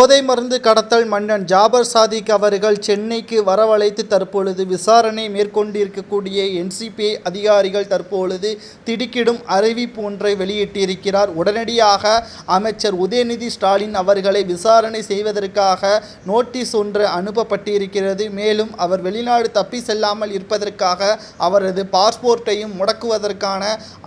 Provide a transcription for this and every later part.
போதை மருந்து கடத்தல் மன்னன் ஜாபர் சாதிக் அவர்கள் சென்னைக்கு வரவழைத்து தற்பொழுது விசாரணை மேற்கொண்டிருக்கக்கூடிய என்சிபிஐ அதிகாரிகள் தற்பொழுது திடுக்கிடும் அறிவிப்பு ஒன்றை வெளியிட்டிருக்கிறார். உடனடியாக அமைச்சர் உதயநிதி ஸ்டாலின் அவர்களை விசாரணை செய்வதற்காக நோட்டீஸ் ஒன்று அனுப்பப்பட்டிருக்கிறது. மேலும் அவர் வெளிநாடு தப்பி செல்லாமல் இருப்பதற்காக அவரது பாஸ்போர்ட்டையும் முடக்குவதற்கான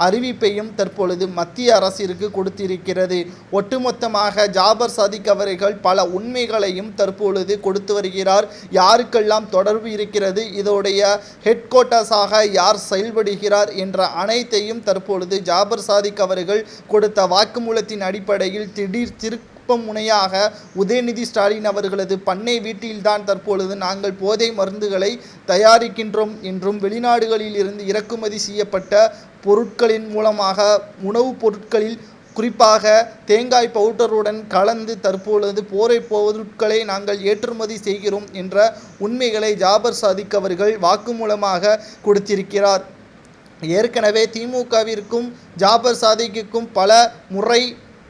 அறிவிப்பையும் தற்பொழுது மத்திய அரசிற்கு கொடுத்திருக்கிறது. ஒட்டுமொத்தமாக ஜாபர் சாதிக் அவர்கள் பல உண்மைகளையும் தற்பொழுது கொடுத்து வருகிறார். யாருக்கெல்லாம் தொடர்பு இருக்கிறது? இதோடைய ஹெட் குவார்ட்டர்ஸாக யார் செயல்படுகிறார் என்ற அனைத்தையும் தற்பொழுது ஜாபர் சாதிக் அவர்கள் கொடுத்த வாக்குமூலத்தின் அடிப்படையில் திடீர் திருப்ப முனையாக உதயநிதி ஸ்டாலின் அவர்களது பண்ணை வீட்டில்தான் தற்பொழுது நாங்கள் போதை மருந்துகளை தயாரிக்கின்றோம் என்றும் வெளிநாடுகளில் இருந்து இறக்குமதி செய்யப்பட்ட பொருட்களின் மூலமாக உணவுப் பொருட்களில் குறிப்பாக தேங்காய் பவுடருடன் கலந்து தற்பொழுது போரை பொருட்களை நாங்கள் ஏற்றுமதி செய்கிறோம் என்ற உண்மைகளை ஜாபர் சாதிக் அவர்கள் வாக்குமூலமாக கொடுத்திருக்கிறார். ஏற்கனவே திமுகவிற்கும் ஜாபர் சாதிக்குக்கும் பல முறை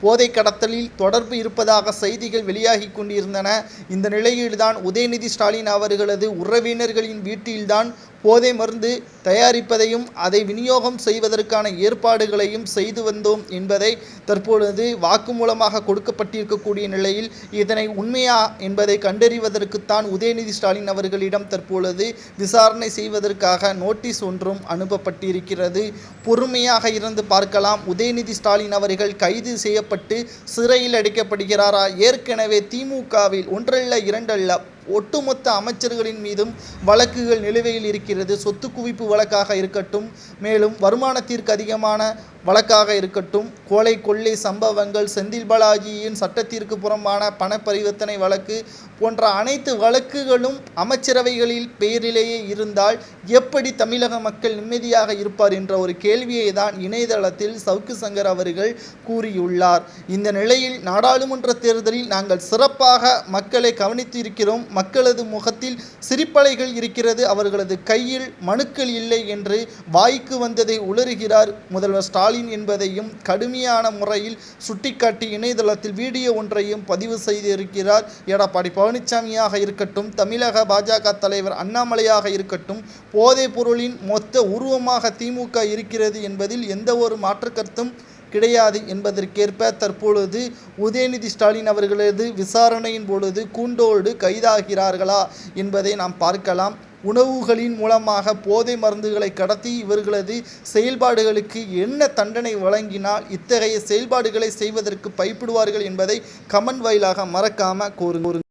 போதை கடத்தலில் தொடர்பு இருப்பதாக செய்திகள் வெளியாகி கொண்டிருந்தன. இந்த நிலையில்தான் உதயநிதி ஸ்டாலின் அவர்களது உறவினர்களின் வீட்டில்தான் போதை மருந்து தயாரிப்பதையும் அதை விநியோகம் செய்வதற்கான ஏற்பாடுகளையும் செய்து வந்தோம் என்பதை தற்பொழுது வாக்குமூலமாக கொடுக்கப்பட்டிருக்கக்கூடிய நிலையில் இதனை உண்மையா என்பதை கண்டறிவதற்குத்தான் உதயநிதி ஸ்டாலின் அவர்களிடம் தற்பொழுது விசாரணை செய்வதற்காக நோட்டீஸ் ஒன்றும் அனுப்பப்பட்டிருக்கிறது. பொறுமையாக இருந்து பார்க்கலாம். உதயநிதி ஸ்டாலின் அவர்கள் கைது செய்யப்பட்டு சிறையில் அடைக்கப்படுகிறாரா? ஏற்கனவே திமுகவில் ஒன்றல்ல இரண்டல்ல ஒட்டுமொத்த அமைச்சர்களின் மீதும் வழக்குகள் நிலுவையில் இருக்கிறது. சொத்து குவிப்பு வழக்காக இருக்கட்டும் மேலும் வருமானத்திற்கு அதிகமான வழக்காக இருக்கட்டும். கோழை கொள்ளை சம்பவங்கள் செந்தில் பாலாஜியின் சட்டத்திற்கு புறம்பான பண பரிவர்த்தனை வழக்கு போன்ற அனைத்து வழக்குகளும் அமைச்சரவைகளில் பெயரிலேயே இருந்தால் எப்படி தமிழக மக்கள் நிம்மதியாக இருப்பார் என்ற ஒரு கேள்வியை தான் இணையதளத்தில் சவுக்கு சங்கர் அவர்கள் கூறியுள்ளார். இந்த நிலையில் நாடாளுமன்ற தேர்தலில் நாங்கள் சிறப்பாக மக்களை கவனித்து இருக்கிறோம். மக்களது முகத்தில் சிரிப்பலைகள் இருக்கிறது. அவர்களது கையில் மனுக்கள் இல்லை என்று வாய்க்கு வந்ததை உளறுகிறார் முதல்வர் ஸ்டாலின். என்பதையும் கடுமையான முறையில் சுட்டிக்காட்டி இணையதளத்தில் வீடியோ ஒன்றையும் பதிவு செய்திருக்கிறார். எடப்பாடி பழனிசாமியாக இருக்கட்டும் தமிழக பாஜக தலைவர் அண்ணாமலையாக இருக்கட்டும் போதைப் பொருளின் மொத்த உருவமாக திமுக இருக்கிறது என்பதில் எந்த ஒரு மாற்றுக்கருத்தும் கிடையாது என்பதற்கேற்ப தற்பொழுது உதயநிதி ஸ்டாலின் அவர்களது விசாரணையின் பொழுது கூண்டோடு கைதாகிறார்களா என்பதை நாம் பார்க்கலாம். உணவுகளின் மூலமாக போதை மருந்துகளை கடத்தி இவர்களது செயல்பாடுகளுக்கு என்ன தண்டனை வழங்கினால் இத்தகைய செயல்பாடுகளை செய்வதற்கு பயப்படுவார்கள் என்பதை கமெண்ட் வாயிலாக மறக்காம கோருங்க